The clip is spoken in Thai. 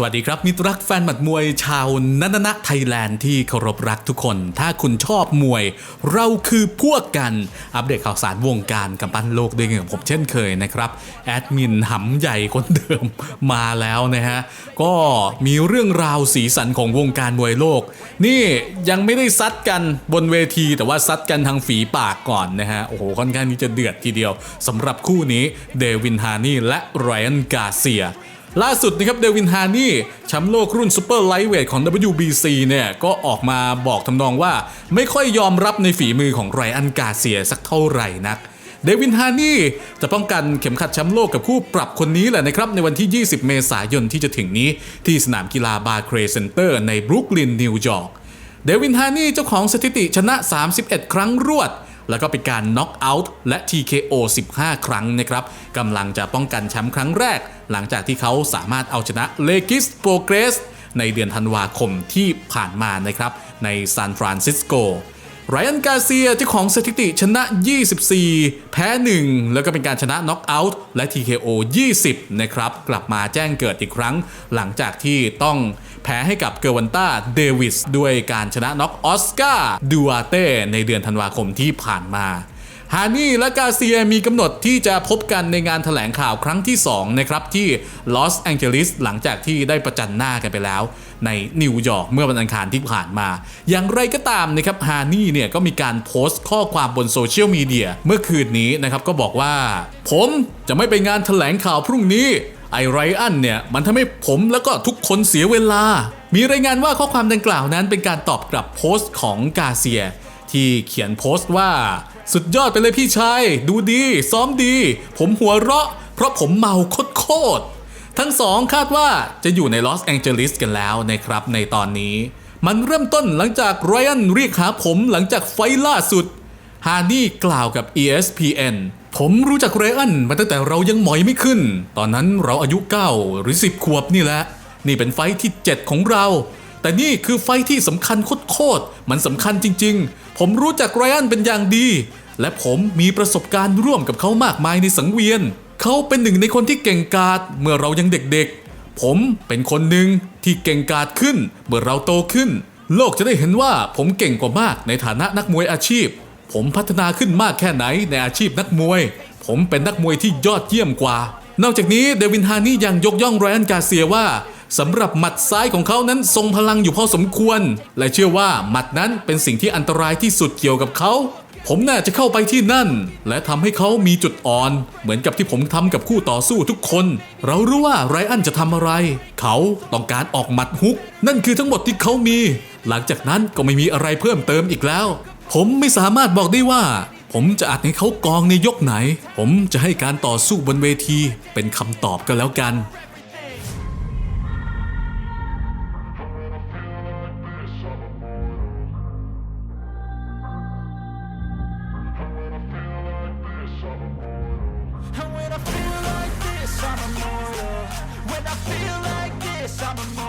สวัสดีครับ มิตรรักแฟนหมัดมวยชาวนันนะไทยแลนด์ที่เคารพรักทุกคน ถ้าคุณชอบมวย เราคือพวกกัน อัปเดตข่าวสารวงการกำปั้นโลกด้วยเงินผมเช่นเคยนะครับ แอดมินหำใหญ่คนเดิมมาแล้วนะฮะ ก็มีเรื่องราวสีสันของวงการมวยโลก นี่ยังไม่ได้ซัดกันบนเวที แต่ว่าซัดกันทางฝีปากก่อนนะฮะ โอ้โห ค่อนข้างที่จะเดือดทีเดียวสำหรับคู่นี้เดวินฮานี่และไรอันกาเซีย ล่าสุดนะครับเดวินฮานี่แชมป์โลกรุ่นซูเปอร์ไลท์เวทของ WBC เนี่ยก็ออกมาบอกทำนองว่าไม่ค่อยยอมรับในฝีมือของไรอันกาเซียสักเท่าไหร่นักเดวินฮานี่จะป้องกันเข็มขัดแชมป์โลกกับคู่ปรับคนนี้แหละนะครับ ในวันที่ 20 เมษายนที่จะถึงนี้ที่สนามกีฬาบาร์เครเซนเตอร์ในบรุกลินนิวยอร์กเดวินฮานี่เจ้าของสถิติชนะ 31 ครั้งรวด แล้วก็เป็นการน็อกเอาท์และ TKO 15 ครั้งนะครับกำลังจะป้องกันแชมป์ครั้งแรก หลังจากที่เขาสามารถเอาชนะเลกิสโปรเกรสในเดือนธันวาคมที่ผ่านมานะครับในซานฟรานซิสโก ไรอันกาเซียเจ้าของสถิติชนะ 24 แพ้ 1 แล้วก็เป็นการชนะน็อกเอาท์และ TKO 20 นะครับ กลับมาแจ้งเกิดอีกครั้ง หลังจากที่ต้องแพ้ให้กับเกอร์วันต้าเดวิสด้วยการชนะน็อกออสการ์ดูอาเต้ในเดือนธันวาคมที่ผ่านมา ฮานี่และกาเซียมีกำหนดที่จะพบกันในงานถแถลงข่าวครั้งที่ 2 นะครับ ที่ลอสแองเจลิสหลังจากที่ได้ประจันหน้ากันไปแล้ว ในนิวยอร์กเมื่อวันอังคารที่ผ่านมา อย่างไรก็ตามนะครับฮานี่เนี่ยก็มีการโพสต์ข้อความบนโซเชียลมีเดียเมื่อคืนนี้นะครับก็บอกว่า ผมจะไม่ไปงานถแถลงข่าวพรุ่งนี้ไอไรอันเนี่ยมันทำให้ผมแล้วก็ทุกคนเสียเวลา มีรายงานว่าข้อความดังกล่าวนั้นเป็นการตอบกลับโพสต์ของกาเซีย ที่เขียนโพสต์ว่า สุดยอดไปเลยพี่ชาย ดูดี ซ้อมดี ผมหัวเราะ เพราะผมเมาโคตรๆทั้งสองคาดว่าจะอยู่ในลอสแองเจลิสกันแล้วนะครับในตอนนี้ มันเริ่มต้นหลังจากไรอันเรียกหาผมหลังจากไฟล่าสุด ฮาร์ดี้กล่าวกับ ESPN ผมรู้จักไรอันมาตั้งแต่เรายังหมอยไม่ขึ้น ตอนนั้นเราอายุ9หรือ 10 ขวบนี่แหละ นี่เป็นไฟที่ 7 ของเรา แต่นี่คือไฟท์ที่สำคัญโคตรๆมันสำคัญจริง ๆ ผมรู้จักไรอันเป็นอย่างดี และผมมีประสบการณ์ร่วมกับเขามากมายในสังเวียน เขาเป็นหนึ่งในคนที่เก่งกาจเมื่อเรายังเด็กๆ ผมเป็นคนหนึ่งที่เก่งกาจขึ้น เมื่อเราโตขึ้น โลกจะได้เห็นว่าผมเก่งกว่ามากในฐานะนักมวยอาชีพ ผมพัฒนาขึ้นมากแค่ไหนในอาชีพนักมวย ผมเป็นนักมวยที่ยอดเยี่ยมกว่า นอกจากนี้เดวินฮานี่ยังยกย่องไรอันกาเซียว่าสำหรับหมัดซ้ายของเขานั้นทรงพลังอยู่พอสมควร และเชื่อว่าหมัดนั้นเป็นสิ่งที่อันตรายที่สุดเกี่ยวกับเขา ผมน่าจะเข้าไปที่นั่น และทำให้เขามีจุดอ่อน เหมือนกับที่ผมทำกับคู่ต่อสู้ทุกคน เรารู้ว่าไรอันจะทำอะไร เขาต้องการออกหมัดฮุก นั่นคือทั้งหมดที่เขามี หลังจากนั้นก็ไม่มีอะไรเพิ่มเติมอีกแล้ว ผมไม่สามารถบอกได้ว่า ผมจะอัดให้เขากองในยกไหน ผมจะให้การต่อสู้บนเวที เป็นคำตอบก็แล้วกัน I'm. When I feel like this, I'm immortal.